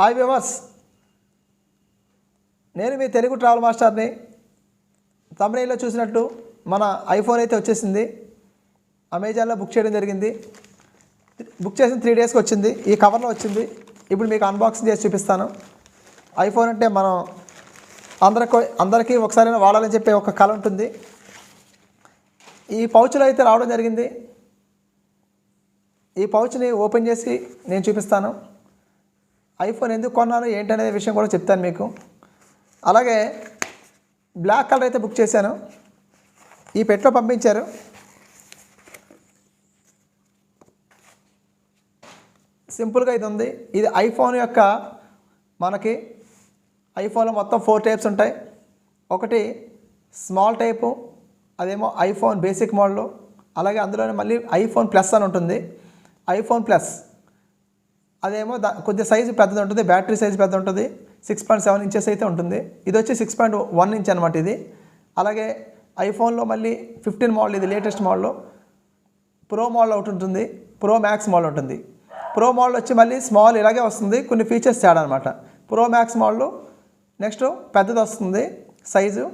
Hi viewers. నేను మీ Telugu travel మాస్టర్ని. తమిళలో చూసినట్టు మన ఐఫోన్ అయితే వచ్చేసింది. అమెజాన్లో బుక్ చేయడం జరిగింది. బుక్ చేసిన త్రీ డేస్కి వచ్చింది. ఈ కవర్లో వచ్చింది. ఇప్పుడు మీకు అన్బాక్సింగ్ చేసి చూపిస్తాను. ఐఫోన్ అంటే మనం అందరికి అందరికీ ఒకసారి వాడాలని చెప్పే ఒక కళ ఉంటుంది. ఈ పౌచ్లో అయితే రావడం జరిగింది. ఈ పౌచ్ని ఓపెన్ చేసి నేను చూపిస్తాను. ఐఫోన్ ఎందుకు కొన్నాను? ఏంటనే విషయం కూడా చెప్తాను మీకు. అలాగే బ్లాక్ కలర్ అయితే బుక్ చేశాను. ఈ పెట్లో పంపించారు. సింపుల్గా ఇది ఉంది. ఇది ఐఫోన్ యొక్క మనకి ఐఫోన్లో మొత్తం ఫోర్ టైప్స్ ఉంటాయి. ఒకటి స్మాల్ టైపు అదేమో ఐఫోన్ బేసిక్ మోడల్. అలాగే అందులోనే మళ్ళీ ఐఫోన్ ప్లస్ అని ఉంటుంది. IPhone plus. అదేమో దా కొద్దిగా సైజు పెద్దది ఉంటుంది బ్యాటరీ సైజు పెద్ద ఉంటుంది సిక్స్ పాయింట్ సెవెన్ ఇంచెస్ అయితే ఉంటుంది. ఇది వచ్చి సిక్స్ పాయింట్ వన్ ఇంచ్ అనమాట ఇది. అలాగే ఐఫోన్లో మళ్ళీ ఫిఫ్టీన్ మోడల్ ఇది లేటెస్ట్ మోడల్ ప్రో మోడల్ ఒకటి ఉంటుంది ప్రో మ్యాక్స్ మోడల్ ఉంటుంది. ప్రో మోడల్ వచ్చి మళ్ళీ స్మాల్ ఇలాగే వస్తుంది కొన్ని ఫీచర్స్ తేడా అనమాట ప్రో మ్యాక్స్ మోడల్ నెక్స్ట్ పెద్దది వస్తుంది సైజు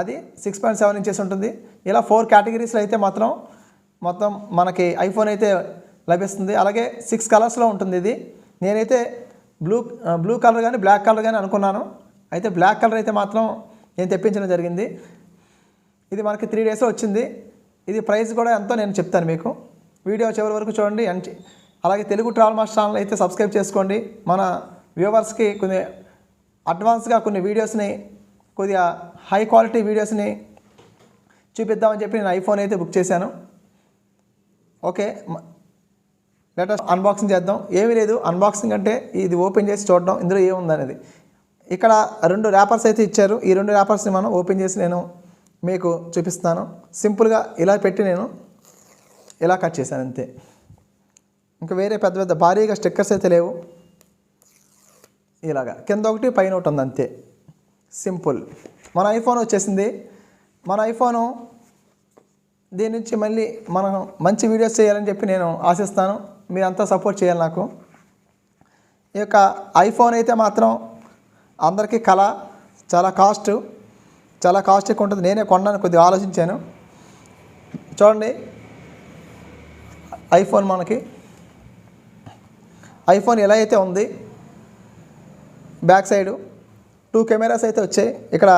అది సిక్స్ పాయింట్ సెవెన్ ఇంచెస్ ఉంటుంది. ఇలా ఫోర్ కేటగిరీస్లో అయితే మాత్రం మొత్తం మనకి ఐఫోన్ అయితే లభిస్తుంది. అలాగే సిక్స్ కలర్స్లో ఉంటుంది ఇది. నేనైతే బ్లూ బ్లూ కలర్ కానీ బ్లాక్ కలర్ కానీ అనుకున్నాను. అయితే బ్లాక్ కలర్ అయితే మాత్రం నేను తెప్పించడం జరిగింది. ఇది మనకి త్రీ డేస్ వచ్చింది. ఇది ప్రైస్ కూడా ఎంతో నేను చెప్తాను మీకు. వీడియో చివరి వరకు చూడండి. అండ్ అలాగే తెలుగు ట్రావెల్ మాస్టర్ ఛానల్ అయితే సబ్స్క్రైబ్ చేసుకోండి. మన వ్యూవర్స్కి కొన్ని అడ్వాన్స్గా కొన్ని వీడియోస్ని కొద్దిగా హై క్వాలిటీ వీడియోస్ని చూపిద్దామని చెప్పి నేను ఐఫోన్ అయితే బుక్ చేశాను. ఓకే. లెటర్స్ అన్బాక్సింగ్ చేద్దాం. ఏమీ లేదు. అన్బాక్సింగ్ అంటే ఇది ఓపెన్ చేసి చూడడం. ఇందులో ఏముందనేది. ఇక్కడ రెండు ర్యాపర్స్ అయితే ఇచ్చారు. ఈ రెండు ర్యాపర్స్ని మనం ఓపెన్ చేసి నేను మీకు చూపిస్తాను సింపుల్గా ఇలా పెట్టి నేను ఇలా కట్ చేశాను అంతే. ఇంకా వేరే పెద్ద పెద్ద భారీగా స్టిక్కర్స్ అయితే లేవు. ఇలాగా. కింద ఒకటి పైన ఒకటి ఉంది అంతే. సింపుల్ మన ఐఫోన్ వచ్చేసింది. మన ఐఫోను దీని నుంచి మళ్ళీ మనం మంచి వీడియోస్ చేయాలని చెప్పి నేను ఆశిస్తాను. మీరంతా సపోర్ట్ చేయాలి నాకు. ఈ యొక్క ఐఫోన్ అయితే మాత్రం అందరికీ కళ చాలా కాస్ట్ చాలా కాస్ట్ ఎక్కువ ఉంటుంది. నేనే కొన్నాను కొద్దిగా ఆలోచించాను. చూడండి ఐఫోన్ మనకి. ఐఫోన్ ఎలా అయితే ఉంది బ్యాక్ సైడు టూ కెమెరాస్ అయితే వచ్చాయి. ఇక్కడ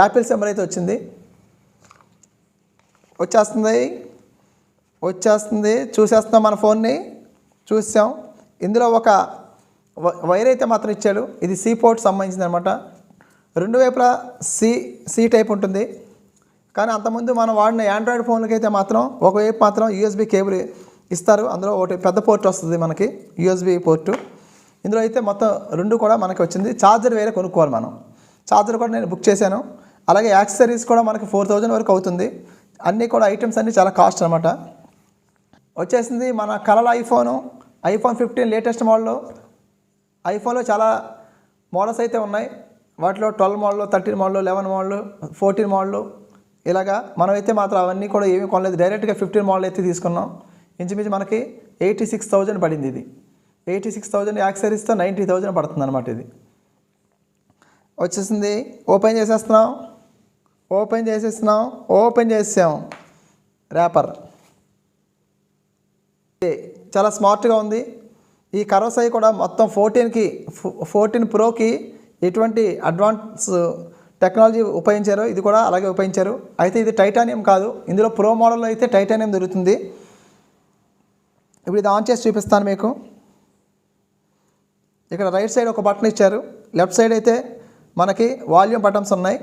యాపిల్ సెంబర్ అయితే వచ్చింది. వచ్చేస్తుంది వచ్చేస్తుంది చూసేస్తున్నాం మన ఫోన్ని. చూసాం. ఇందులో ఒక వైర్ అయితే మాత్రం ఇచ్చాడు. ఇది సి పోర్ట్ సంబంధించింది అనమాట రెండు వైపులా సి సి టైప్ ఉంటుంది. కానీ అంతకుముందు మనం వాడిన ఆండ్రాయిడ్ ఫోన్లకి అయితే మాత్రం ఒకవైపు మాత్రం యూఎస్బి కేబుల్ ఇస్తారు. అందులో ఒకటి పెద్ద పోర్ట్ వస్తుంది మనకి యూఎస్బి పోర్టు. ఇందులో అయితే మొత్తం రెండు కూడా మనకి వచ్చింది. ఛార్జర్ వేరే కొనుక్కోవాలి మనం. ఛార్జర్ కూడా నేను బుక్ చేశాను. అలాగే యాక్సెసరీస్ కూడా మనకి ఫోర్ థౌజండ్ వరకు అవుతుంది. అన్నీ కూడా ఐటమ్స్ అన్నీ చాలా కాస్ట్ అనమాట వచ్చేసింది మన కలల iPhone. IPhone fifteen latest model. ఐఫోన్లో చాలా మోడల్స్ అయితే ఉన్నాయి. వాటిలో twelve model thirteen model eleven model fourteen model. ఇలాగా మనమైతే మాత్రం అవన్నీ కూడా ఏమీ కొనలేదు. డైరెక్ట్గా ఫిఫ్టీన్ మోడల్ అయితే తీసుకున్నాం. ఇంచుమించు మనకి ఎయిటీ సిక్స్ థౌజండ్ పడింది ఇది. ఎయిటీ సిక్స్ థౌజండ్ యాక్సరీస్తో నైంటీ థౌజండ్ పడుతుంది అనమాట ఇది. వచ్చేసింది. ఓపెన్ చేసేస్తున్నాం. ఓపెన్ చేసేస్తున్నాం. ఓపెన్ చేసాం ర్యాపర్. చాలా స్మార్ట్గా ఉంది. ఈ కరోసై కూడా మొత్తం ఫోర్టీన్కి ఫోర్టీన్ ప్రోకి ఎటువంటి అడ్వాన్స్ టెక్నాలజీ ఉపయోగించారో ఇది కూడా అలాగే ఉపయోగించారు. అయితే ఇది టైటానియం కాదు. ఇందులో ప్రో మోడల్లో అయితే టైటానియం దొరుకుతుంది. ఇప్పుడు ఇది ఆన్ చేసి చూపిస్తాను మీకు. ఇక్కడ రైట్ సైడ్ ఒక బటన్ ఇచ్చారు. లెఫ్ట్ సైడ్ అయితే మనకి వాల్యూమ్ బటన్స్ ఉన్నాయి.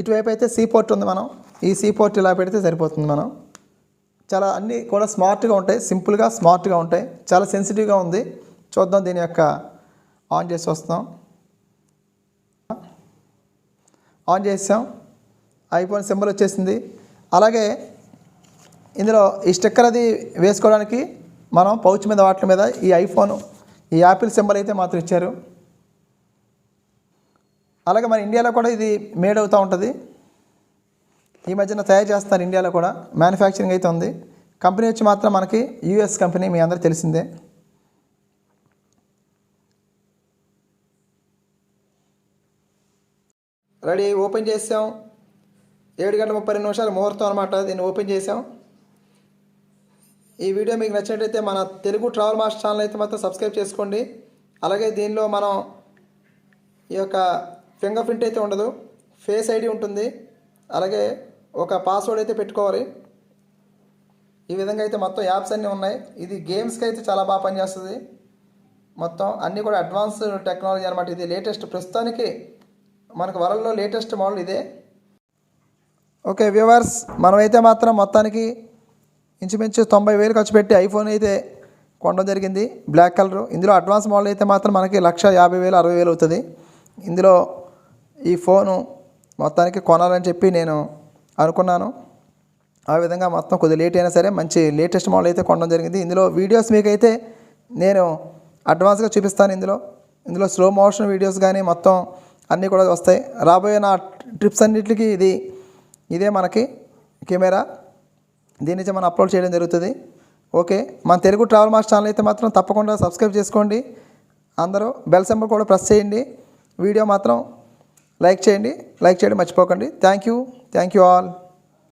ఇటువైపు అయితే సీ పోర్ట్ ఉంది మనం. ఈ సీ పోర్ట్ ఇలా పెడితే సరిపోతుంది మనం. చాలా అన్నీ కూడా స్మార్ట్గా ఉంటాయి సింపుల్గా స్మార్ట్గా ఉంటాయి. చాలా సెన్సిటివ్గా ఉంది. చూద్దాం దీని యొక్క ఆన్ చేసి వస్తాం. ఆన్ చేసాం. ఐఫోన్ సింబల్ వచ్చేసింది. అలాగే ఇందులో ఈ స్టిక్కర్ అది వేసుకోవడానికి మనం పౌచ్ మీద వాటి మీద ఈ ఐఫోన్ ఈ యాపిల్ సింబల్ అయితే మాత్రం ఇచ్చారు. అలాగే మన ఇండియాలో కూడా ఇది మేడ్ అవుతూ ఉంటుంది. ఈ మధ్యన తయారు చేస్తారు ఇండియాలో కూడా. మ్యానుఫ్యాక్చరింగ్ అయితే ఉంది. కంపెనీ వచ్చి మాత్రం మనకి యూఎస్ కంపెనీ మీ అందరూ తెలిసిందే. రెడీ ఓపెన్ చేసాం. ఏడు గంటల ముప్పై రెండు నిమిషాలు ముహూర్తం అనమాట దీన్ని ఓపెన్ చేసాం. ఈ వీడియో మీకు నచ్చినట్టయితే మన తెలుగు ట్రావెల్ మాస్టర్ ఛానల్ అయితే మాత్రం సబ్స్క్రైబ్ చేసుకోండి. అలాగే దీనిలో మనం ఈ యొక్క ఫింగర్ ప్రింట్ అయితే ఉండదు. ఫేస్ ఐడి ఉంటుంది. అలాగే ఒక పాస్వర్డ్ అయితే పెట్టుకోవాలి. ఈ విధంగా అయితే మొత్తం యాప్స్ అన్నీ ఉన్నాయి. ఇది గేమ్స్కి అయితే చాలా బాగా పనిచేస్తుంది. మొత్తం అన్నీ కూడా అడ్వాన్స్ టెక్నాలజీ అనమాట ఇది లేటెస్ట్ ప్రస్తుతానికి మనకు వరల్డ్లో లేటెస్ట్ మోడల్ ఇదే. ఓకే వ్యూవర్స్ మనమైతే మాత్రం మొత్తానికి ఇంచుమించు తొంభై వేలు ఖర్చు పెట్టి ఐఫోన్ అయితే కొనడం జరిగింది. బ్లాక్ కలర్ ఇందులో అడ్వాన్స్ మోడల్ అయితే మాత్రం మనకి లక్ష యాభై వేలు అరవై వేలు అవుతుంది. ఇందులో ఈ ఫోను మొత్తానికి కొనాలని చెప్పి నేను అనుకున్నాను. ఆ విధంగా మొత్తం కొద్దిగా లేట్ అయినా సరే మంచి లేటెస్ట్ మోడల్ అయితే కొనడం జరిగింది. ఇందులో వీడియోస్ మీకైతే నేను అడ్వాన్స్గా చూపిస్తాను ఇందులో. ఇందులో స్లో మోషన్ వీడియోస్ కానీ మొత్తం అన్నీ కూడా వస్తాయి. రాబోయే నా ట్రిప్స్ అన్నిటికీ ఇది ఇదే మనకి కెమెరా. దీని నుంచి మనం అప్లోడ్ చేయడం జరుగుతుంది. ఓకే మన తెలుగు ట్రావెల్ మాస్టర్ ఛానల్ అయితే మాత్రం తప్పకుండా సబ్స్క్రైబ్ చేసుకోండి. అందరూ బెల్ సింబల్ కూడా ప్రెస్ చేయండి. వీడియో మాత్రం లైక్ చేయండి. లైక్ చేయడం మర్చిపోకండి. Thank you thank you all